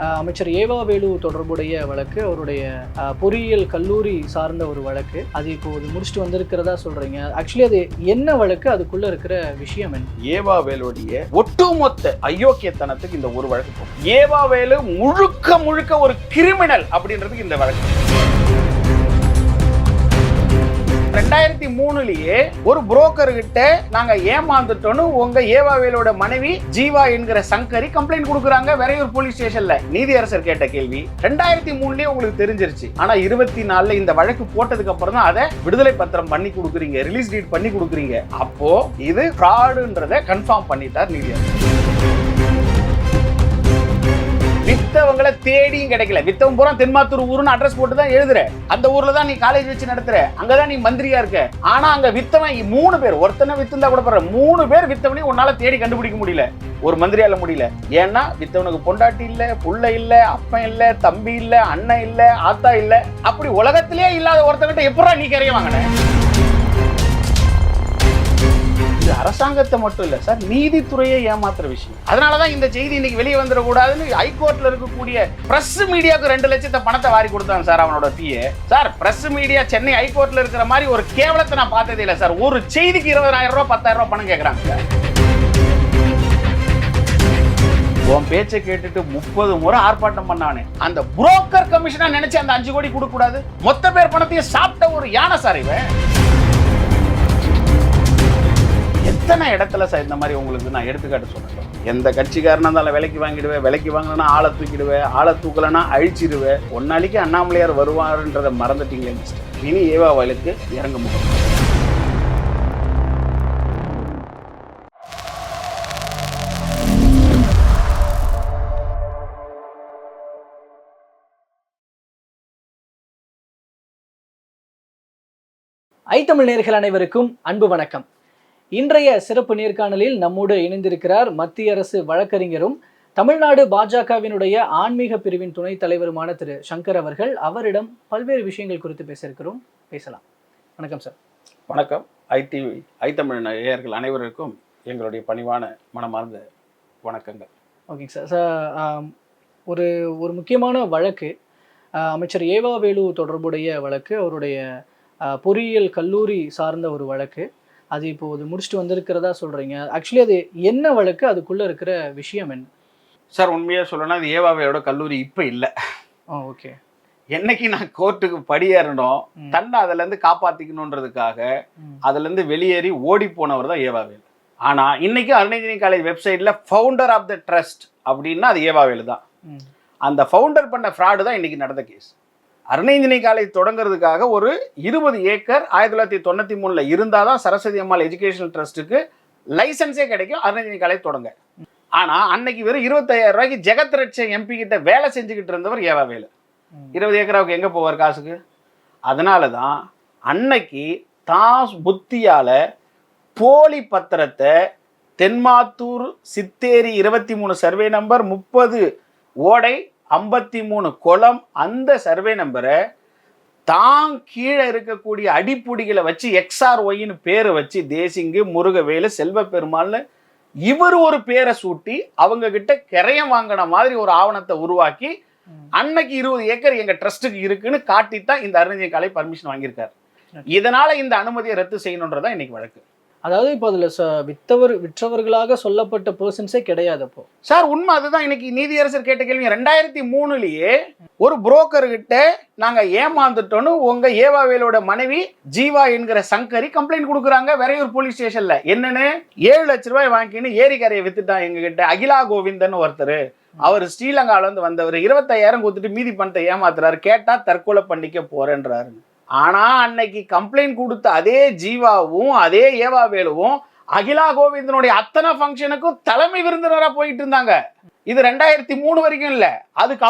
அமைச்சர் ஏவா வேலு தொடர்புடைய வழக்கு அவருடைய பொறியியல் கல்லூரி சார்ந்த ஒரு வழக்கு. அது இப்போது முடிச்சுட்டு வந்திருக்கிறதா சொல்றீங்க. ஆக்சுவலி அது என்ன வழக்கு? அதுக்குள்ள இருக்கிற விஷயம் என்ன? ஏவா வேலுடைய ஒட்டுமொத்த அயோக்கியத்தனத்துக்கு இந்த ஒரு வழக்கு ஏவாவேலு ஏவா வேலு முழுக்க முழுக்க ஒரு கிரிமினல் அப்படின்றதுக்கு இந்த வழக்கு. ரெண்டாயிரத்தி மூணுலயே ஒரு புரோக்கர் கிட்ட நாங்க ஏமாந்துட்டோம்னு உங்க ஏவாவேலோட மனைவி ஜீவா என்கிற சங்கரி கம்ப்ளைண்ட் கொடுக்குறாங்க வெறையூர் போலீஸ் ஸ்டேஷன்ல நீதியரசர் கேட்ட கேள்வி ரெண்டாயிரத்தி மூணுலயே உங்களுக்கு தெரிஞ்சிருச்சு. ஆனா இருபத்தி நாலுல இந்த வழக்கு போட்டதுக்கு அப்புறம் தான் அதை விடுதலை பத்திரம் பண்ணி கொடுக்குறீங்க ரிலீஸ் டேட் பண்ணி கொடுக்குறீங்க. அப்போ இது ஃப்ராடுன்றத கன்ஃபார்ம் பண்ணிட்டார் நீதியரசர். வித்தவங்களை தேடியும் கிடைக்கல. வித்தவன் பூரா தென்மாத்தூர் ஊருன்னு அட்ரஸ் போட்டு தான் எழுதுற. அந்த ஊர்ல தான் நீ காலேஜ் வச்சு நடத்துற. அங்கதான் நீ மந்திரியா இருக்க. ஆனா அங்க வித்தவன் மூணு பேர் ஒருத்தனை வித்துந்தா கூட பரவாயில்ல. மூணு பேர் வித்தவனையும் உன்னால தேடி கண்டுபிடிக்க முடியல. ஒரு மந்திரியால முடியல. ஏன்னா வித்தவனுக்கு பொண்டாட்டி இல்ல புள்ள இல்ல அப்பன் இல்ல தம்பி இல்ல அண்ணன் இல்ல ஆத்தா இல்ல. அப்படி உலகத்திலேயே இல்லாத ஒருத்தங்கிட்ட எப்படா நீ கரைய வாங்கின? இது அரசாங்கத்தை மட்டும் இல்லை சார் நீதித்துறையை ஏமாத்துற விஷயம். அதனாலதான் இந்த செய்தி இன்னைக்கு வெளியே வந்துடக்கூடாதுன்னு ஹைகோர்ட்ல இருக்கக்கூடிய பிரஸ் மீடியாவுக்கு ரெண்டு லட்சத்தை பணத்தை வாரி கொடுத்தாங்க சார் அவனோட PA sir press media Chennai ஹைகோர்ட்ல இருக்கிற மாதிரி ஒரு கேவலத்தை நான் பார்த்ததே இல்லை சார். ஒரு செய்திக்கு இருபதாயிரம் ரூபாய் பத்தாயிரம் ரூபாய் பணம் கேட்கறாங்க சார். உன் பேச்சை கேட்டுட்டு முப்பது முறை ஆர்ப்பாட்டம் பண்ணானே. அந்த புரோக்கர் கமிஷனா நினைச்சு அந்த அஞ்சு கோடி கொடுக்க கூடாது மொத்த பேர் பணத்தையும் சாப்பிட்ட ஒரு யானை சார் இவன். எத்தனை இடத்துல சார் இந்த மாதிரி உங்களுக்கு நான் எடுத்துக்காட்டு சொன்னேன் எந்த கட்சிக்காரனா இருந்தாலும் விலைக்கு வாங்கிடுவேன் விலைக்கு வாங்கினா ஆளை தூக்கிடுவேன் ஆளை தூக்கலைன்னா அழிச்சிடுவேன். ஒன்னாளிக்கு அண்ணாமலையார் வருவாருன்றதை மறந்துட்டீங்களே இனி ஏவா வயலுக்கு இறங்க முடியும். ஐ தமிழ் நேர்கள் அனைவருக்கும் அன்பு வணக்கம். இன்றைய சிறப்பு நேர்காணலில் நம்மோடு இணைந்திருக்கிறார் மத்திய அரசு வழக்கறிஞரும் தமிழ்நாடு பாஜகவினுடைய ஆன்மீக பிரிவின் துணைத் தலைவருமான திரு சங்கர் அவர்கள் அவரிடம் பல்வேறு விஷயங்கள் குறித்து பேச இருக்கிறோம் பேசலாம். வணக்கம் சார். வணக்கம். ஐடி ஐ தமிழ் நேயர்கள் அனைவருக்கும் எங்களுடைய பணிவான மனமார்ந்த வணக்கங்கள். ஓகேங்க சார். சார் ஒரு ஒரு முக்கியமான வழக்கு அமைச்சர் ஏவா வேலு தொடர்புடைய வழக்கு அவருடைய பொறியியல் கல்லூரி சார்ந்த ஒரு வழக்கு. அது இப்போது முடிச்சுட்டு வந்திருக்கிறதா சொல்றீங்க. ஆக்சுவலி அது என்ன வழக்கு? அதுக்குள்ள இருக்கிற விஷயம் என்ன? சார் உண்மையா சொல்லணும்னா இது ஏவாவையோட கல்லூரி இப்போ இல்லை. ஓகே. என்னைக்கு நான் கோர்ட்டுக்கு படியேறணும். தன்னை அதுல இருந்து ம். அதுல இருந்து வெளியேறி ஓடி போனவர் தான் ஏவாவேல். ஆனா இன்னைக்கு அருணகிரி காலேஜ் வெப்சைட்ல ஃபவுண்டர் ஆஃப் த ட்ரஸ்ட் அப்படின்னா அது ஏவாவேல் தான். அந்த ஃபவுண்டர் பண்ண ஃப்ராடு தான் இன்னைக்கு நடந்த கேஸ் அருணகிரி காலேஜ் தொடங்குறதுக்காக ஒரு இருபது ஏக்கர் ஆயிரத்தி தொள்ளாயிரத்தி தொண்ணூத்தி மூணுல இருந்தாதான் தான் சரஸ்வதி அம்மாள் எஜுகேஷனல் ட்ரஸ்ட்டுக்கு லைசன்ஸே கிடைக்கும். அருணகிரி காலேஜ் தொடங்க. ஆனா அன்னைக்கு வெறும் இருபத்தாயிரம் ரூபாய்க்கு ஜெகத் ரட்ச எம்பி கிட்ட வேலை செஞ்சுக்கிட்டு இருந்தவர் ஏவாவேலு ம். இருபது ஏக்கராவுக்கு எங்கே போவார் காசுக்கு? அதனால தான் அன்னைக்கு தான் புத்தியால போலி பத்திரத்தை தென்மாத்தூர் சித்தேரி இருபத்தி மூணு சர்வே நம்பர் முப்பது ஓடை ஐம்பத்தி மூணு குளம் அந்த சர்வே நம்பரை தான் கீழே இருக்கக்கூடிய அடிப்புடிகளை வச்சு எக்ஸ்ஆர் ஒய்னு பேரை வச்சு தேசிங்கு முருகவேலு செல்வ பெருமாள்னு இவர் ஒரு பேரை சூட்டி அவங்க கிட்ட கிரையம் வாங்கின மாதிரி ஒரு ஆவணத்தை உருவாக்கி. அன்னைக்கு இருபது ஏக்கர் எங்க ட்ரஸ்ட்டுக்கு இருக்குன்னு காட்டித்தான் இந்த அறிஞர் காலை பர்மிஷன் வாங்கியிருக்காரு இதனால இந்த அனுமதியை ரத்து செய்யணுன்றதா இன்னைக்கு வழக்கு. அதாவது இப்போ அதுல வித்தவர் விற்றவர்களாக சொல்லப்பட்ட பர்சன்ஸே கிடையாது அப்போ. சார் உண்மை அதுதான். இன்னைக்கு நீதியரசர் கேட்ட கேள்வி ரெண்டாயிரத்தி மூணுலயே ஒரு புரோக்கர் கிட்ட நாங்க ஏமாந்துட்டோம்னு உங்க ஏவாவேலோட மனைவி ஜீவா என்கிற சங்கரி கம்ப்ளைண்ட் கொடுக்குறாங்க. வெறையூர் போலீஸ் ஸ்டேஷன்ல என்னன்னு? ஏழு லட்ச ரூபாய் வாங்கின்னு ஏரிக்கரையை வித்துட்டான் எங்ககிட்ட அகிலா கோவிந்தன் ஒருத்தர். அவர் ஸ்ரீலங்கால இருந்து வந்தவர். இருபத்தாயிரம் கொடுத்துட்டு மீதி பணத்தை ஏமாத்துறாரு. கேட்டா தற்கொலை பண்ணிக்க போறேன்றாரு ஆனா அன்னைக்கு கம்ப்ளைண்ட் கொடுத்த அதே ஜீவாவும் அதே ஏவாவேலுவும் அகிலா கோவிந்தனுடைய அத்தனை ஃபங்க்ஷனுக்கும் தலைமை விருந்தினரா போயிட்டு இருந்தாங்க. இது ரெண்டாயிரத்தி மூணு வரைக்கும் இல்ல. அதுக்கு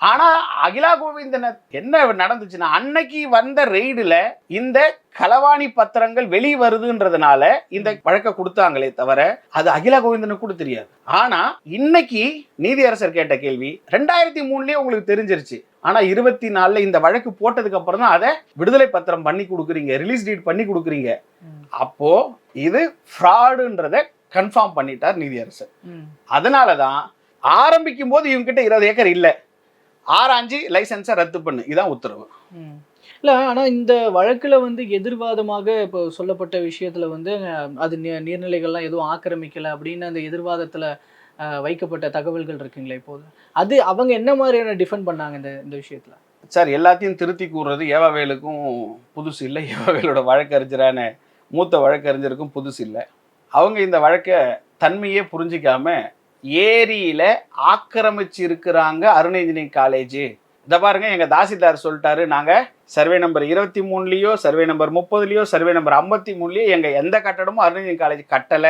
அப்புறமும் ஆனா அகிலா கோவிந்தன் என்ன நடந்துச்சுன்னா அன்னைக்கு வந்த ரெய்டுல இந்த களவாணி பத்திரங்கள் வெளி வருதுன்றதுனால இந்த வழக்க கொடுத்தாங்களே தவிர அது அகிலா கோவிந்தனுக்கு கூட தெரியாது. ஆனா இன்னைக்கு நீதியரசர் கேட்ட கேள்வி ரெண்டாயிரத்தி மூணுலயே உங்களுக்கு தெரிஞ்சிருச்சு. ஆனா இருபத்தி நாலுல இந்த வழக்கு போட்டதுக்கு அப்புறம் தான் அதை விடுதலை பத்திரம் பண்ணி கொடுக்குறீங்க ரிலீஸ் டேட் பண்ணி கொடுக்குறீங்க. அப்போ இது ஃப்ராடுன்றத கன்ஃபார்ம் பண்ணிட்டார் நீதியரசர். அதனால தான் ஆரம்பிக்கும் போது இவங்க கிட்ட இருபது ஏக்கர் இல்லை. ஆராய்ஞ்சு லைசன்ஸை ரத்து பண்ணு. இதான் உத்தரவு. இல்ல ஆனா இந்த வழக்குல வந்து எதிர்வாதமாக இப்போ சொல்லப்பட்ட விஷயத்துல வந்து அது நீர்நிலைகள்லாம் எதுவும் ஆக்கிரமிக்கல அப்படின்னு அந்த எதிர்வாதத்துல வைக்கப்பட்ட தகவல்கள் இருக்குங்களே இப்போது. அது அவங்க என்ன மாதிரியான டிஃபெண்ட் பண்ணாங்க இந்த இந்த விஷயத்துல? சார் எல்லாத்தையும் திருத்தி கூறுறது ஏவாவேலுக்கும் புதுசு இல்லை. ஏவாவேலோட வழக்கறிஞரான மூத்த வழக்கறிஞருக்கும் புதுசு இல்லை. அவங்க இந்த வழக்கை தன்மையே புரிஞ்சிக்காம ஏரியில ஆக்கிரமிச்சு இருக்கிறாங்க அருண் இன்ஜினியரிங் காலேஜ் இதை பாருங்க எங்க தாசில்தார் சொல்லிட்டாரு நாங்க சர்வே நம்பர் இருபத்தி மூணுலயோ சர்வே நம்பர் முப்பதுலயோ சர்வே நம்பர் ஐம்பத்தி மூணுலயோ எங்க எந்த கட்டடமும் அருண் இன்ஜினியரிங் காலேஜ் கட்டல.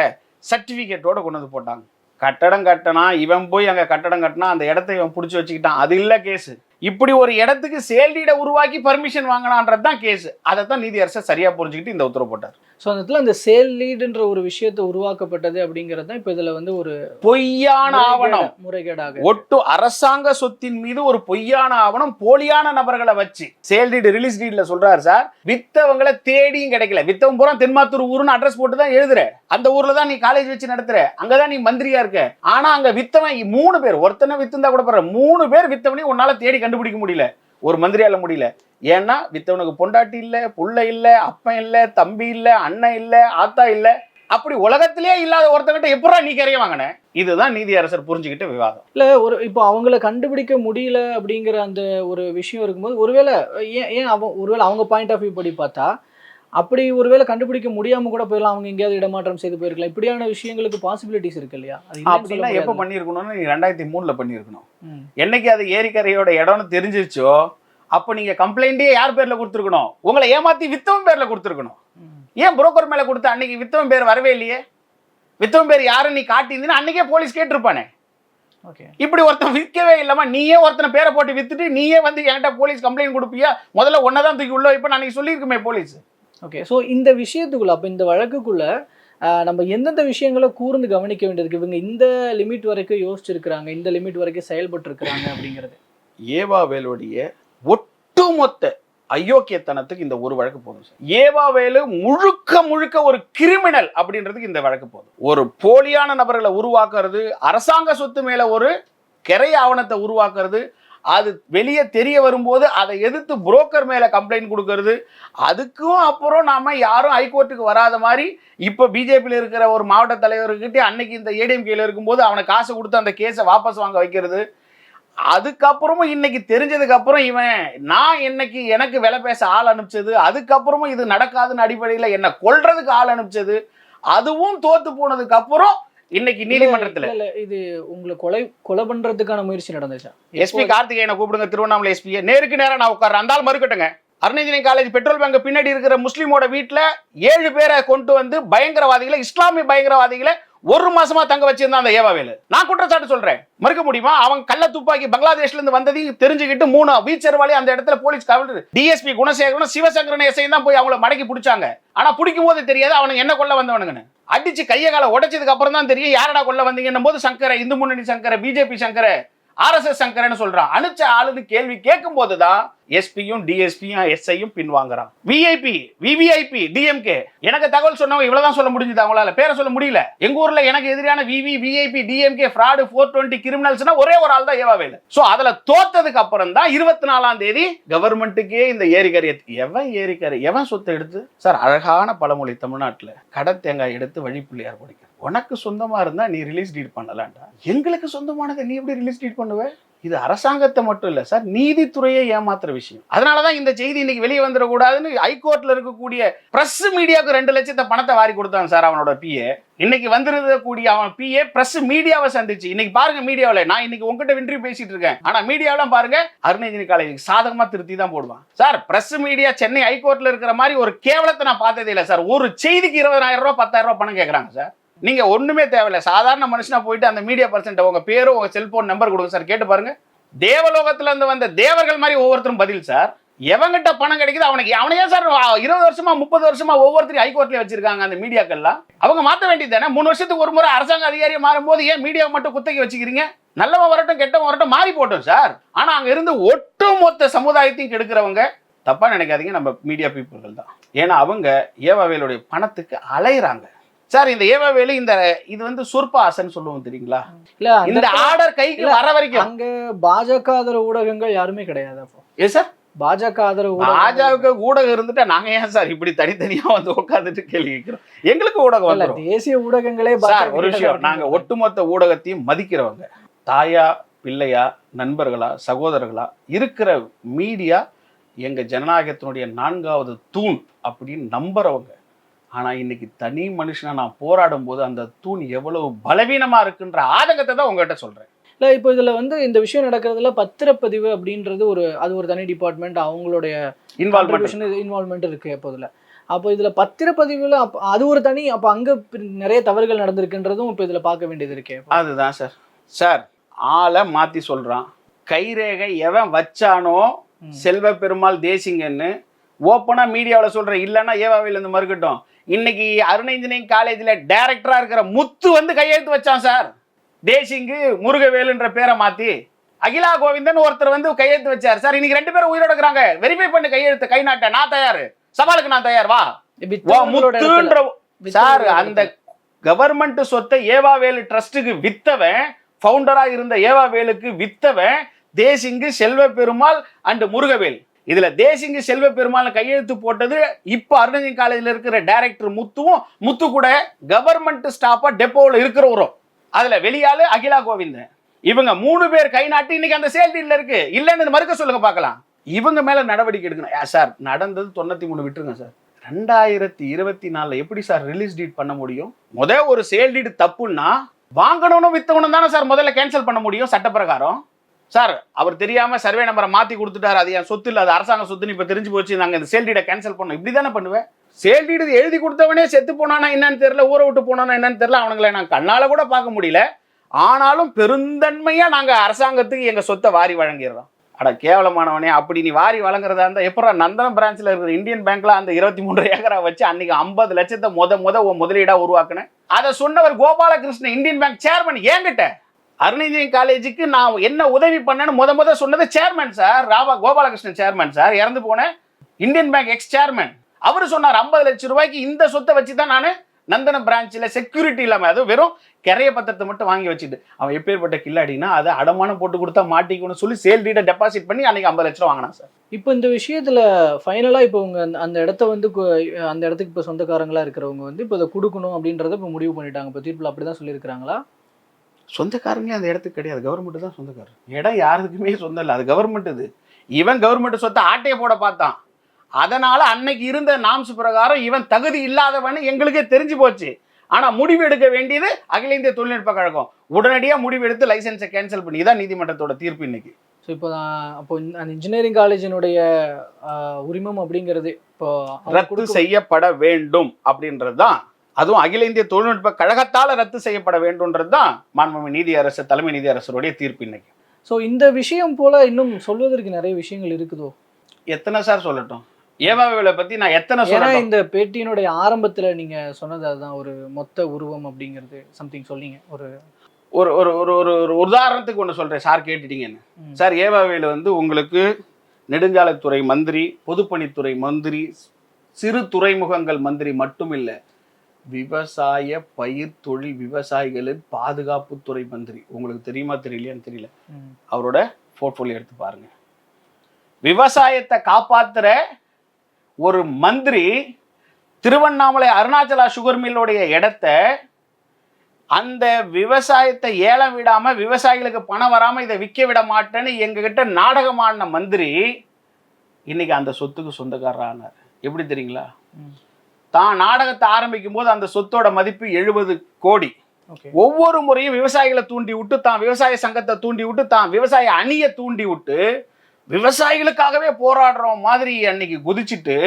சர்டிபிகேட்டோட கொண்டு வந்து போட்டாங்க. கட்டடம் கட்டினா இவன் போய் அங்க கட்டடம் கட்டினா அந்த இடத்த இவன் பிடிச்சி வச்சுக்கிட்டான். அது இல்லை கேஸு இப்படி ஒரு இடத்துக்கு சேல்டீடை உருவாக்கி பர்மிஷன் வாங்கினான்றது தான் கேஸ் அதை தான் நீதியரசர் சரியா புரிஞ்சுக்கிட்டு இந்த உத்தரவு போட்டார். ஸோ அந்த இடத்துல அந்த சேல் லீடுன்ற ஒரு விஷயத்தை உருவாக்கப்பட்டது அப்படிங்கிறது தான் இப்போ இதுல வந்து ஒரு பொய்யான ஆவணம். முறைகேடா- முறைகேடாக ஒட்டு அரசாங்க சொத்தின் மீது ஒரு பொய்யான ஆவணம் போலியான நபர்களை வச்சு. சேல் டீடு ரிலீஸ் டீட்ல சொல்றாரு சார் வித்தவங்களை தேடியும் கிடைக்கல. வித்தவன் பூரா தென்மாத்தூர் ஊருன்னு அட்ரஸ் போட்டு தான் எழுதுற. அந்த ஊர்ல தான் நீ காலேஜ் வச்சு நடத்துற. அங்கதான் நீ மந்திரியா இருக்க. ஆனா அங்க வித்தவன் மூணு பேர் ஒருத்தனை வித்துந்தா கூட பரவாயில்ல. மூணு பேர் வித்தவனையும் உன்னால தேடி கண்டுபிடிக்க முடியல. ஒரு மந்திரியால முடியல. ஏன்னா வித்தவனுக்கு பொண்டாட்டி இல்லை புள்ள இல்லை அப்பன் இல்லை தம்பி இல்லை அண்ணன் இல்லை ஆத்தா இல்லை. அப்படி உலகத்திலே இல்லாத ஒருத்தங்கிட்ட எப்படா நீ கரைய வாங்கின? இதுதான் நீதி அரசர் புரிஞ்சுக்கிட்ட விவாதம். இல்ல ஒரு இப்போ அவங்கள கண்டுபிடிக்க முடியல அப்படிங்கிற அந்த ஒரு விஷயம் இருக்கும்போது ஒருவேளை ஏன் ஏன் அவன் ஒருவேளை அவங்க பாயிண்ட் ஆஃப் வியூ படி பார்த்தா அப்படி ஒருவேளை கண்டுபிடிக்க முடியாம கூட போயிடலாம். அவங்க எங்கேயாவது இடமாற்றம் செய்து போயிருக்கலாம். இப்படியான விஷயங்களுக்கு பாசிபிலிட்டிஸ் இருக்கு இல்லையா? அப்படின்னா எப்போ. பண்ணியிருக்கணும்னு நீ ரெண்டாயிரத்தி மூணுல பண்ணியிருக்கணும். என்னைக்கு அது ஏரிக்கரையோட இடம்னு தெரிஞ்சிருச்சோ அப்போ நீங்க கம்ப்ளைண்டே யார் பேர்ல கொடுத்துருக்கணும்? உங்களை ஏமாத்தி வித்தவன் பேர்ல கொடுத்துருக்கணும். ஏன் புரோக்கர் மேல கொடுத்த அன்னைக்கு வித்தவன் பேர் வரவே இல்லையே? வித்தவன் பேர் யாருன்னு நீ காட்டியிருந்தீங்கன்னா அன்னைக்கே போலீஸ் கேட்டிருப்பானே. ஓகே. இப்படி ஒருத்தன் விற்கவே இல்லாம நீயே ஒருத்தனை பேரை போட்டு வித்துட்டு நீயே வந்து என்கிட்ட போலீஸ் கம்ப்ளைண்ட் கொடுப்பியா? முதல்ல ஒன்னதான் தூக்கி உள்ள இப்போ அன்னைக்கு சொல்லியிருக்குமே போலீஸ் ஓகே ஸோ இந்த விஷயத்துக்குள்ள அப்போ இந்த வழக்குக்குள்ள நம்ம எந்தெந்த விஷயங்களை கூர்ந்து கவனிக்க வேண்டியதுக்கு இவங்க இந்த லிமிட் வரைக்கும் யோசிச்சிருக்கிறாங்க இந்த லிமிட் வரைக்கும் செயல்பட்டுருக்கிறாங்க அப்படிங்கிறது. அப்படிங்கிறது ஏவாவேலுடைய ஒட்டுமொத்த அயோக்கியத்தனத்துக்கு இந்த ஒரு வழக்கு போதும் சார். ஏவாவேலு முழுக்க முழுக்க ஒரு கிரிமினல் அப்படின்றதுக்கு இந்த வழக்கு போதும். ஒரு போலியான நபர்களை உருவாக்குறது அரசாங்க சொத்து மேல ஒரு கரை ஆவணத்தை உருவாக்குறது அது வெளியே தெரிய வரும்போது அதை எதிர்த்து புரோக்கர் மேலே கம்ப்ளைண்ட் கொடுக்கறது. அதுக்கும் அப்புறம் நாம் யாரும் ஹைகோர்ட்டுக்கு வராத மாதிரி இப்போ பிஜேபியில் இருக்கிற ஒரு மாவட்ட தலைவர்கிட்ட அன்னைக்கு இந்த ஏடிஎம்கேல இருக்கும்போது அவனை காசு கொடுத்து அந்த கேஸை வாபஸ் வாங்க வைக்கிறது. அதுக்கப்புறமும் இன்னைக்கு தெரிஞ்சதுக்கு அப்புறம் இவன் நான் இன்னைக்கு எனக்கு விலை பேச ஆள் அனுப்பிச்சது அதுக்கப்புறமும் இது நடக்காதுன்னு அடிப்படையில் என்னை கொல்றதுக்கு ஆள் அனுப்பிச்சது அதுவும் தோத்து போனதுக்கு அப்புறம் இன்னைக்கு நீதிமன்றத்துல. இல்ல, இது உங்களை கொலை கொலை பண்றதுக்கான முயற்சி நடந்துச்சா? எஸ்பி கார்த்திகேயனை கூப்பிடுங்க திருவண்ணாமலை எஸ்பி நேருக்கு நேரா நான் உட்கார்றேன். அந்த ஆள் மறுக்கட்டுங்க. அருணகிரி காலேஜ் பெட்ரோல் பங்க் பின்னாடி இருக்கிற முஸ்லீமோட வீட்டுல ஏழு பேரை கொண்டு வந்து பயங்கரவாதிகளை இஸ்லாமிய பயங்கரவாதிகளை ஒரு மாசமா தங்க வச்சிருந்தான் அந்த ஏவாவேலு நான் குற்றச்சாட்டு சொல்றேன். மறுக்க முடியுமா? அவன் கள்ள துப்பாக்கி பங்களாதேஷ்ல இருந்து வந்ததையும் தெரிஞ்சுக்கிட்டு மூணு வீச்சர்வாளி அந்த இடத்துல போலீஸ் கவர்னர் டிஎஸ்பி குணசேகரனும் சிவசங்கரன் எஸ்ஐயும் தான் போய் அவங்கள மடக்கி பிடிச்சாங்க. ஆனா பிடிக்கும் போது தெரியாது அவனுக்கு என்ன கொள்ள வந்தவனுங்கன்னு. அடிச்சு கையை காலை உடைச்சதுக்கு அப்புறம் தான் தெரியும் யாரடா கொள்ள வந்தீங்கன்னும் போது சங்கர இந்து முன்னணி சங்கர பிஜேபி சங்கர ஆர்எஸ்எஸ் சங்கரன்னு சொல்றான். அனுச்ச ஆளுன்னு கேள்வி கேட்கும் போதுதான் எஸ்பியும் டிஎஸ்பியும் எஸ்ஐயும் பின்வாங்குறான் விஐபி விவிஐபி டிஎம்கே எனக்கு தகவல் சொன்னவங்க இவ்வளவுதான் சொல்ல முடிஞ்சது அவங்களால. பேரை சொல்ல முடியல. எங்க ஊர்ல எனக்கு எதிரான VV VIP DMK fraud four twenty கிரிமினல்ஸ்னா ஒரே ஒரு ஆள் தான் வேணும் ஸோ அதுல தோத்ததுக்கு அப்புறம் தான் இருபத்தி நாலாம் தேதி கவர்மெண்ட்டுக்கே இந்த ஏரிக்கரை எவன் ஏரிக்கரை எவன் சொத்தை எடுத்து? சார் அழகான பழமொழி தமிழ்நாட்டில் கடை தேங்காய் எடுத்து வழிப்புள்ளியார் படிக்க உனக்கு சொந்தமாக இருந்தால் நீ ரிலீஸ் டீட் பண்ணலான்டா எங்களுக்கு சொந்தமானதை நீ எப்படி ரிலீஸ் டீட் பண்ணுவ? இது அரசாங்கத்தை மட்டும் இல்லை சார் நீதித்துறையை ஏமாத்துற விஷயம். அதனால தான் இந்த செய்தி இன்னைக்கு வெளியே வந்துடக்கூடாதுன்னு ஹைகோர்ட்டில் இருக்கக்கூடிய ப்ரெஸ் மீடியாவுக்கு ரெண்டு லட்சத்தை பணத்தை வாரி கொடுத்தான் சார் அவனோட பிஏ இன்னைக்கு வந்திருக்கக்கூடிய அவன் பிஏ ப்ரெஸ் மீடியாவை சந்திச்சு. இன்னைக்கு பாருங்க மீடியாவில் நான் இன்னைக்கு உங்ககிட்ட இன்டர்வியூ பேசிட்டு இருக்கேன். ஆனால் மீடியாவெல்லாம் பாருங்க அருணகிரி காலேஜுக்கு சாதகமாக திருத்தி தான் போடுவான். சார் ப்ரெஸ் மீடியா சென்னை ஹைகோர்ட்டில் இருக்கிற மாதிரி ஒரு கேவலத்தை நான் பார்த்ததே இல்லை சார். ஒரு செய்திக்கு இருபதாயிரம் ரூபா பத்தாயிரம் ரூபா பணம் கேட்குறாங்க சார். நீங்க ஒண்ணுமே தேவையில்ல. சாதாரண மனுஷனா போயிட்டு அந்த மீடியா பர்சன்ட் உங்க பேரும் உங்க செல்போன் நம்பர் கொடுங்க சார். கேட்டு பாருங்க. தேவலோகத்துல இருந்து வந்த தேவர்கள் மாதிரி ஒவ்வொருத்தரும் பதில் சார். எவங்கிட்ட பணம் கிடைக்குது அவனுக்கு அவனையே சார் இருபது வருஷமா முப்பது வருஷமா ஒவ்வொருத்தரையும் ஹைகோர்ட்ல வச்சிருக்காங்க அந்த மீடியாக்கள்லாம்? அவங்க மாத்த வேண்டியது தானே? மூணு வருஷத்துக்கு ஒரு முறை அரசாங்க அதிகாரியை மாறும்போது ஏன் மீடியா மட்டும் குத்தகை வச்சுக்கிறீங்க? நல்லவன் வரட்டும் கெட்டவன் வரட்டும் மாறி போட்டோம் சார். ஆனா அங்க இருந்து ஒட்டுமொத்த சமுதாயத்தையும் கெடுக்கிறவங்க தப்பா நினைக்காதீங்க. நம்ம மீடியா பீப்புள்கள் தான். ஏன்னா அவங்க ஏவாவேலுடைய பணத்துக்கு அலையிறாங்க. சார் இந்த ஏவாவேலு இந்த இது வந்து சுர்பாசன் சொல்லுவோம் தெரியுங்களா? இல்ல இந்த ஆர்டர் கைக்கு வர வரைக்கும். அங்க பாஜக ஆதரவு ஊடகங்கள் யாருமே கிடையாது அப்போ. ஏ சார்? பாஜக ஆதரவு பாஜக ஊடகம் இருந்துட்டா நாங்க ஏன் சார் இப்படி தனித்தனியா வந்து உட்காந்துட்டு கேள்வி கேட்கிறோம்? எங்களுக்கு ஊடகம் இல்ல, தேசிய ஊடகங்களே சார் ஒரு விஷயம் நாங்க ஒட்டுமொத்த ஊடகத்தையும் மதிக்கிறவங்க தாயா பிள்ளையா நண்பர்களா சகோதரர்களா இருக்கிற மீடியா எங்க ஜனநாயகத்தினுடைய நான்காவது தூண் அப்படின்னு நம்புறவங்க. ஆனா இன்னைக்கு தனி மனுஷனா நான் போராடும் போது அந்த தூண் எவ்வளவு பலவீனமா இருக்குன்ற ஆதங்கத்தை தான் உங்ககிட்ட சொல்றேன். இல்ல இப்போ இதுல வந்து இந்த விஷயம் நடக்கிறதுல பத்திரப்பதிவு அப்படின்றது ஒரு அது ஒரு தனி டிபார்ட்மெண்ட் அவங்களுடைய இன்வால்மெண்ட் இன்வால்மெண்ட் இருக்கு அப்போ இதுல. அப்போ இதுல பத்திரப்பதிவுல அப்ப அது ஒரு தனி அப்ப அங்க நிறைய தவறுகள் நடந்திருக்குன்றதும் இப்போ இதுல பார்க்க வேண்டியது இருக்கே. அதுதான் சார். சார் ஆளை மாத்தி சொல்றான். கைரேகை எவன் வச்சானோ. செல்வ பெருமாள் தேசிங்கன்னு ஓப்பனா மீடியாவில் சொல்றேன். இல்லைன்னா ஏவாவில் இருந்து மறுக்கட்டும். இன்னைக்கு அருண் இன்ஜினியரிங் காலேஜில் டைரக்டரா இருக்கிற முத்து வந்து கையெழுத்து வச்சான் சார். தேசிங்கு முருகவேலுன்ற பேரை மாத்தி அகிலா கோவிந்தன் ஒருத்தர் வந்து கையெழுத்து வச்சார். சார் இன்னைக்கு ரெண்டு பேரும் உயிரோட இருக்கிறாங்க. வெரிஃபை பண்ணி கையெழுத்து கை நாட்ட. நான் தயார். சவாலுக்கு நான் தயார். வா. முத்துன்ற சார் அந்த. கவர்மெண்ட் சொத்தை ஏவாவேலு ட்ரஸ்ட்டுக்கு வித்தவன் ஃபவுண்டரா இருந்த ஏவாவேலுக்கு வித்தவன் தேசிங்கு செல்வ பெருமாள் அண்ட் முருகவேல். இதுல தேசிங்க செல்வ பெருமாள் கையெழுத்து போட்டது இப்போ அருணகிரி காலேஜில் இருக்கிற டைரக்டர் முத்துவும் முத்து கூட கவர்மெண்ட் ஸ்டாஃபா டெப்போவில் இருக்கிறவரும். அதுல வெளியாளு அகிலா கோவிந்தன். இவங்க மூணு பேர் கை நாட்டி இன்னைக்கு அந்த சேல் டீல்ல இருக்கு. இல்லைன்னு மறுக்க சொல்லுங்க பார்க்கலாம். இவங்க மேல நடவடிக்கை எடுக்கணும். சார் நடந்தது தொண்ணூத்தி மூணு விட்டுருங்க சார். ரெண்டாயிரத்தி இருபத்தி நாலுல எப்படி சார் ரிலீஸ் டீட் பண்ண முடியும்? முத ஒரு சேல் டீட் தப்புன்னா வாங்கணும்னு வித்தவனும் தானே சார் முதல்ல கேன்சல் பண்ண முடியும் சட்ட பிரகாரம் சார் அவர் தெரியாம சர்வே நம்பரை மாத்தி கொடுத்துட்டாரு. அது என் சொத்து இல்ல அது அரசாங்க சொத்துன்னு இப்ப தெரிஞ்சு போச்சு. நாங்க இந்த சேல் கேன்சல் பண்ணோம். இப்படி தானே பண்ணுவேன் சேல் டீடு எழுதி கொடுத்தவனே செத்து போனானா என்னன்னு தெரியல ஊரை விட்டு போனானா என்னன்னு தெரியல அவனுங்களை நான் கண்ணால கூட பார்க்க முடியல. ஆனாலும் பெருந்தன்மையா நாங்க அரசாங்கத்துக்கு எங்க சொத்தை வாரி வழங்கிடுறோம். அட கேவலமானவனே அப்படி நீ வாரி வழங்குறதா இருந்தால் எப்படா நந்தனம் பிரான்ச்சில் இருக்கிற இந்தியன் பேங்க்ல அந்த இருபத்தி மூன்று ஏக்கரா வச்சு அன்னைக்கு ஐம்பது லட்சத்தை முத முத முதலீடாக முதலீடா உருவாக்குனேன். அதை சொன்னவர் கோபாலகிருஷ்ணன் இந்தியன் பேங்க் சேர்மன் ஏங்கிட்ட? அருணகிரி காலேஜுக்கு நான் என்ன உதவி பண்ணேன்னு முத முத சொன்னது சேர்மேன் சார் ராவா கோபாலகிருஷ்ணன் சேர்மேன் சார் இறந்து போன இந்தியன் பேங்க் எக்ஸ் சேர்மேன் அவர் சொன்னார் ஐம்பது லட்சம் ரூபாய்க்கு இந்த சொத்தை வச்சு தான் நான் நந்தன பிரான்ச்சில் செக்யூரிட்டி இல்லாமல் அதுவும் வெறும் கரைய பத்திரத்தை மட்டும் வாங்கி வச்சுட்டு அவன் எப்பேற்பட்ட கில்லாடினா அதை அடமானம் போட்டு கொடுத்தா மாட்டிக்கணும்னு சொல்லி சேல் டீட்டை டெபாசிட் பண்ணி அன்னைக்கு ஐம்பது லட்சம் வாங்கினான் சார் இப்போ இந்த விஷயத்தில் ஃபைனலாக இப்போ உங்க அந்த- அந்த இடத்த வந்து அந்த இடத்துக்கு இப்போ சொந்தக்காரங்களாக இருக்கிறவங்க வந்து இப்போ இதை கொடுக்கணும் அப்படின்றத இப்போ முடிவு பண்ணிட்டாங்க. இப்போ தீர்ப்பில் அப்படி தான் சொல்லியிருக்கிறாங்களா? சொந்தக்காரங்களே அந்த இடத்துக்கு கிடையாது. கவர்மெண்ட் தான் சொந்தக்காரர். இடம் யாருக்குமே சொந்தம் இல்லை. அது கவர்மெண்ட் இது. இவன் கவர்மெண்ட் சொத்தை ஆட்டையை போட பார்த்தான். அதனால அன்னைக்கு இருந்த நாம்ஸ் பிரகாரம் இவன் தகுதி இல்லாதவன்னு எங்களுக்கே தெரிஞ்சு போச்சு. ஆனா முடிவு எடுக்க வேண்டியது அகில இந்திய தொழில்நுட்ப கழகம். உடனடியா முடிவு எடுத்து லைசன்ஸை கேன்சல் பண்ணி இதான் நீதிமன்றத்தோட தீர்ப்பு இன்னைக்கு. ஸோ இப்போ அப்போ அந்த இன்ஜினியரிங் காலேஜினுடைய உரிமம் அப்படிங்கிறது இப்போ ரத்து செய்யப்பட வேண்டும் அப்படின்றது தான் அதுவும் அகில இந்திய தொழில்நுட்ப கழகத்தால ரத்து செய்யப்பட வேண்டும்ன்றது தான் மாண்புமிகு நீதி அரசு தலைமை நீதி அரசருடைய தீர்ப்பு இன்னைக்கு. ஸோ இந்த விஷயம் போல இன்னும் சொல்வதற்கு நிறைய விஷயங்கள் இருக்குதோ? எத்தனை சார் சொல்லட்டும்? ஏவாவேலை பத்தி நான் எத்தனை ஏன்னா இந்த பேட்டியினுடைய ஆரம்பத்துல நீங்க சொன்னது அதுதான் ஒரு மொத்த உருவம் அப்படிங்கிறது சம்திங் சொன்னீங்க ஒரு ஒரு ஒரு ஒரு ஒரு ஒரு உதாரணத்துக்கு ஒன்று சொல்றேன் சார் கேட்டுட்டீங்கன்னு. ம். சார் ஏவாவேலு வந்து உங்களுக்கு நெடுஞ்சாலைத்துறை மந்திரி பொதுப்பணித்துறை மந்திரி சிறு துறைமுகங்கள் மந்திரி மட்டும் இல்லை விவசாய பயிர் தொழில் விவசாயிகளின் பாதுகாப்புத்துறை மந்திரி. உங்களுக்கு தெரியுமா தெரியலையான்னு தெரியல. அவரோட போர்ட்ஃபோலியோ எடுத்து பாருங்க. விவசாயத்தை காப்பாத்துற ஒரு மந்திரி திருவண்ணாமலை அருணாச்சலா சுகர் மில்லுடைய இடத்த அந்த விவசாயத்தை ஏலம் விடாம விவசாயிகளுக்கு பணம் வராம இதை விற்க விட மாட்டேன்னு எங்ககிட்ட நாடகமான மந்திரி இன்னைக்கு அந்த சொத்துக்கு சொந்தக்காரரானார். எப்படி தெரியுங்களா. தான் நாடகத்தை ஆரம்பிக்கும் போது அந்த சொத்தோட மதிப்பு எழுபது கோடி. ஒவ்வொரு முறையும் விவசாயிகளை தூண்டி விட்டு தான் விவசாய சங்கத்தை தூண்டி விட்டு தான் விவசாய அணியை தூண்டி விட்டு விவசாயிகளுக்காகவே போராடுறோம் மாதிரி அன்னைக்கு குதிச்சுட்டு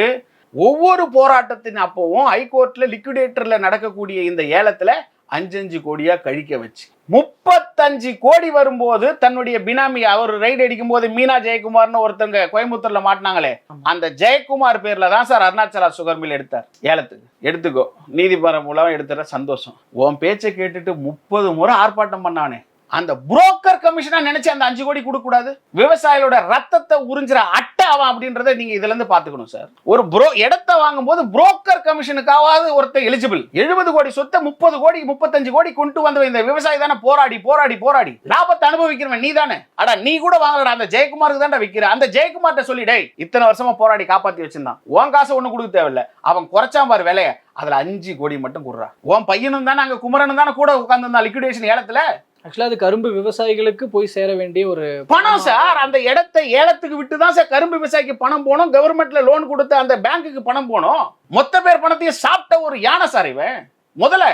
ஒவ்வொரு போராட்டத்தின் அப்போவும் ஹைகோர்ட்ல லிக்விடேட்டர்ல நடக்கக்கூடிய இந்த ஏலத்துல அஞ்சு அஞ்சு கோடியா கழிக்க வச்சு. முப்பத்தஞ்சு கோடி வரும்போது தன்னுடைய பினாமி அவர் ரைடு அடிக்கும் போது மீனா ஜெயக்குமார்னு ஒருத்தங்க கோயம்புத்தூர்ல மாட்டினாங்களே அந்த ஜெயக்குமார் பேர்ல தான் சார் அருணாச்சலா சுகர் மில் எடுத்தார். ஏலத்துக்கு. எடுத்துக்கோ. நீதிமன்றம் மூலம் எடுத்துற சந்தோஷம். உன் பேச்சை கேட்டுட்டு முப்பது முறை ஆர்ப்பாட்டம் பண்ணானே. அந்த புரோக்கர் கமிஷனா நினைச்சு அந்த அஞ்சு கோடி கொடுக்க கூடாது? விவசாயிகளோட ரத்தத்தை உறிஞ்சுற அட்டை அவன் அப்படின்றத நீங்க இதுல இருந்து பாத்துக்கணும் சார் ஒரு புரோ இடத்தை வாங்கும் போது புரோக்கர் கமிஷனுக்காவது ஒருத்தர் எலிஜிபிள் எழுபது கோடி சொத்தை முப்பது கோடி முப்பத்தஞ்சு கோடி கொண்டு வந்த இந்த விவசாயி தானே? போராடி போராடி போராடி. லாபத்தை அனுபவிக்கிறவன் நீ தானே அடா நீ கூட வாங்கலடா அந்த ஜெயக்குமாருக்கு தான்டா விற்கிற அந்த ஜெயக்குமார்ட்ட சொல்லி டேய் இத்தனை வருஷமா போராடி காப்பாத்தி வச்சிருந்தான். உன் காசு ஒண்ணு கொடுக்க தேவையில்ல. அவன் குறைச்சான் பாரு விலைய. அதுல அஞ்சு கோடி மட்டும் கொடுறா. உன் பையனும் தானே அங்க குமரனும் தானே கூட உட்காந்துருந்தான் லிக்விடேஷன் ஏலத்துல. ஆக்சுவலாக அது கரும்பு விவசாயிகளுக்கு போய் சேர வேண்டிய ஒரு பணம் சார். அந்த இடத்தை ஏலத்துக்கு விட்டு தான் சார் கரும்பு விவசாயிக்கு பணம் போனோம் கவர்மெண்ட்ல லோன் கொடுத்து அந்த பேங்க்குக்கு பணம் போனோம் மொத்த பேர் பணத்தையும் சாப்பிட்ட ஒரு யானை சார் இவன். முதல்ல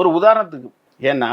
ஒரு உதாரணத்துக்கு. ஏன்னா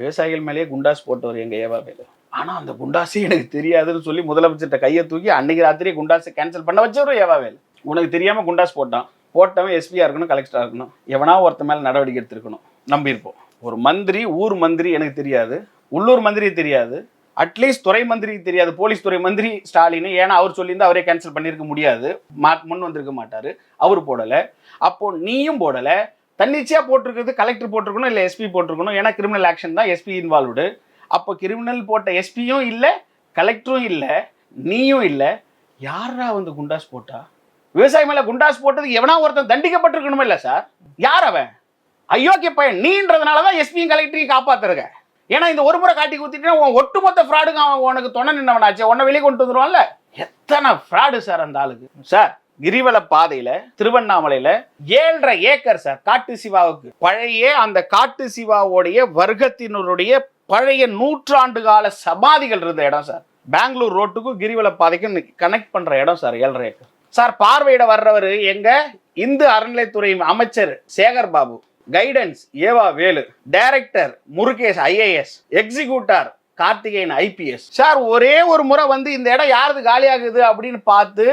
விவசாயிகள் மேலேயே குண்டாஸ் போட்டவர் எங்க ஏவா பேர். ஆனா அந்த குண்டாசே எனக்கு தெரியாதுன்னு சொல்லி முதலமைச்சர்கிட்ட கையை தூக்கி அன்னைக்கு ராத்திரி குண்டாஸை கேன்சல் பண்ண வச்சவரும் ஏவா வேலு உனக்கு தெரியாம குண்டாஸ் போட்டான். போட்டவன் எஸ்பியா இருக்கணும் கலெக்டரா இருக்கணும். எவனா ஒருத்த மேல நடவடிக்கை எடுத்திருக்கணும். நம்பியிருப்போம். ஒரு மந்திரி ஊர் மந்திரி எனக்கு தெரியாது உள்ளூர் மந்திரி தெரியாது அட்லீஸ்ட் துறை மந்திரி தெரியாது போலீஸ் துறை மந்திரி ஸ்டாலின் ஏன்னா அவர் சொல்லியிருந்தா அவரே கேன்சல் பண்ணியிருக்க முடியாது மா- முன் வந்திருக்க மாட்டார் அவர் போடலை. அப்போ நீயும் போடலை தன்னிச்சையாக போட்டிருக்கிறது கலெக்டர் போட்டிருக்கணும் இல்லை எஸ்பி போட்டிருக்கணும் ஏன்னா கிரிமினல் ஆக்ஷன் தான் எஸ்பி இன்வால்வ்டு அப்போ கிரிமினல் போட்ட எஸ்பியும் இல்லை கலெக்டரும் இல்லை நீயும் இல்லை யாரா வந்து குண்டாஸ் போட்டா? விவசாயி மேலே குண்டாஸ் போட்டது எவனா ஒருத்தன் தண்டிக்கப்பட்டிருக்கணுமே இல்லை சார்? யார் அவன்? அயோக்கிய பையன். நீன்றதுனால தான் எஸ்பியும் கலெக்டரையும் காப்பாத்துருக்க ஏன்னா இந்த ஒரு முறை காட்டி குத்திட்டு உன் ஒட்டுமொத்த ஃப்ராடுங்க அவன் உனக்கு துணை நின்னவனாச்சு. உன்னை வெளியே கொண்டு வந்துருவான்ல? எத்தனை ஃப்ராடு சார் அந்த ஆளுக்கு? சார் கிரிவல பாதையில திருவண்ணாமலையில ஏழரை ஏக்கர் சார் காட்டு சிவாவுக்கு. பழைய அந்த காட்டு சிவாவுடைய வர்க்கத்தினருடைய பழைய நூற்றாண்டு கால சமாதிகள் இருந்த இடம் சார் பெங்களூர் ரோட்டுக்கும் கிரிவல பாதைக்கும் கனெக்ட் பண்ற இடம் சார் ஏழரை ஏக்கர். சார் பார்வையிட வர்றவர் எங்க? இந்து அறநிலைத்துறை அமைச்சர் Sekar Babu. Guidance EV Velu. Director Murugesh IAS executor Karthikeyan IPS sir ஒரே ஒரு முறை வந்து இந்த இடம் யாருது காலியாகுது அப்படின்னு பார்த்து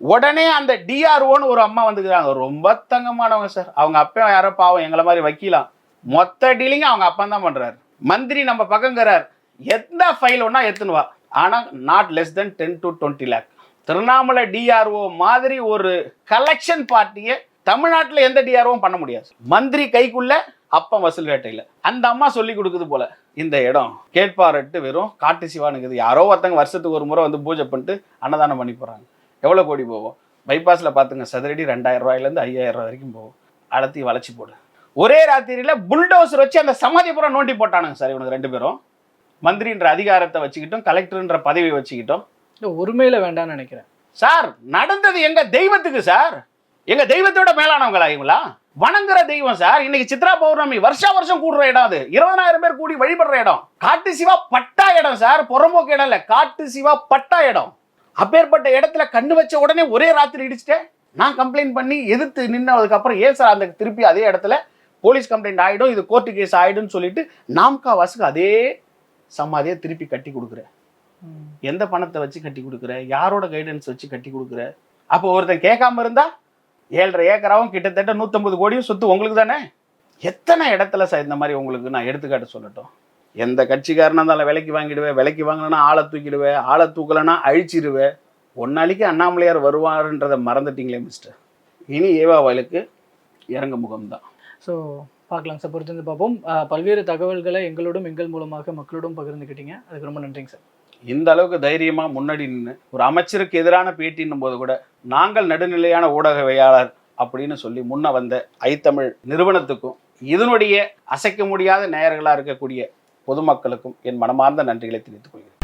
உடனே அந்த டிஆர்ஓன்னு ஒரு அம்மா வந்துக்கிறாங்க. ரொம்ப தங்கமானவங்க சார் அவங்க அப்பா யாரோ பாவம் எங்களை மாதிரி வைக்கலாம் மொத்த டீலிங்கும் அவங்க அப்பா தான் பண்றாரு. மந்திரி நம்ம பக்கங்கிறார் எந்த ஃபைல் ஒன்னா எத்துனுவா ஆனால் not less than ten to twenty lakh Tiruvannamalai DRO மாதிரி ஒரு கலெக்ஷன் பார்ட்டியை தமிழ்நாட்டில் எந்த டிஆர்ஓவும் பண்ண முடியாது. மந்திரி கைக்குள்ள அப்பம் வசூல் வேட்டையில். அந்த அம்மா சொல்லி கொடுக்குது போல. இந்த இடம் கேட்பாரட்டு வெறும் காட்டு சிவானுக்குது யாரோ ஒருத்தங்க வருஷத்துக்கு ஒரு முறை வந்து பூஜை பண்ணிட்டு அன்னதானம் பண்ணி போகிறாங்க எவ்வளோ கோடி போகும்? பைபாஸில் பார்த்துங்க சதுரடி ரெண்டாயிரம் ரூபாயிலேருந்து ஐயாயிரம் ரூபாய் வரைக்கும் போகும். அடத்தி வளைச்சி போடு. ஒரே ராத்திரியில் புல்டோசர் வச்சு அந்த சமாதிபுரம் நோண்டி போட்டானுங்க சார் இவனுக்கு ரெண்டு பேரும். மந்திரின்ற அதிகாரத்தை வச்சுக்கிட்டோம் கலெக்டர்ன்ற பதவி வச்சுக்கிட்டோம். இல்ல, ஒருமையில வேண்டாம்னு நினைக்கிறேன். சார் நடந்தது எங்க தெய்வத்துக்கு சார்? எங்க தெய்வத்தோட மேலானவங்களா இவங்களா வணங்குற தெய்வம் சார். இன்னைக்கு சித்ரா பௌர்ணமி வருஷா வருஷம் கூடுற இடம் அது. இருபதாயிரம் பேர் கூடி வழிபடுற இடம். காட்டு சிவா பட்டா இடம் சார். புறம்போக்கு இடம் இல்ல. காட்டு சிவா பட்டா இடம். அப்பேற்பட்ட இடத்துல கண்ணு வச்ச உடனே ஒரே ராத்திரி இடிச்சிட்டேன். நான் கம்ப்ளைண்ட் பண்ணி எதிர்த்து நின்னதுக்கு அப்புறம் ஏன் சார் அந்த திருப்பி அதே இடத்துல போலீஸ் கம்ப்ளைண்ட் ஆயிடும். இது கோர்ட்டு கேஸ் ஆயிடும்னு சொல்லிட்டு நாம்கா வாசுக்கு அதே சமாதியை திருப்பி கட்டி கொடுக்குறேன் எந்த பணத்தை வச்சு கட்டி கொடுக்குற? யாரோட கைடன்ஸ் வச்சு கட்டி கொடுக்குற? அப்போ ஒருத்தன் கேட்காம இருந்தா ஏழரை ஏக்கராவும் கிட்டத்தட்ட நூற்றம்பது கோடியும் சொத்து உங்களுக்கு தானே? எத்தனை இடத்துல சார் இந்த மாதிரி உங்களுக்கு நான் எடுத்துக்காட்டு சொல்லட்டும். எந்த கட்சிக்காரனா இருந்தாலும் விலைக்கு வாங்கிடுவேன் விலைக்கு வாங்கினா ஆளை தூக்கிடுவேன் ஆளை தூக்கலைன்னா அழிச்சிடுவேன் ஒன்னாளிக்கு அண்ணாமலையார் வருவாருன்றதை மறந்துட்டீங்களே மிஸ்டர் இனி ஏவாவலுக்கு இறங்க முகம்தான். ஸோ பார்க்கலாம் சார் பொறுத்து பார்ப்போம். பல்வேறு தகவல்களை எங்களோடும் எங்கள் மூலமாக மக்களோடும் பகிர்ந்துக்கிட்டீங்க. அதுக்கு ரொம்ப நன்றிங்க சார் இந்த அளவுக்கு தைரியமாக முன்னாடி நின்று ஒரு அமைச்சருக்கு எதிரான பேட்டின்னும் போது கூட நாங்கள் நடுநிலையான ஊடகவியாளர் அப்படின்னு சொல்லி முன்ன வந்த ஐத்தமிழ் நிறுவனத்துக்கும் இதனுடைய அசைக்க முடியாத நேயர்களாக இருக்கக்கூடிய பொதுமக்களுக்கும் என் மனமார்ந்த நன்றிகளை தெரிவித்துக் கொள்கிறேன்.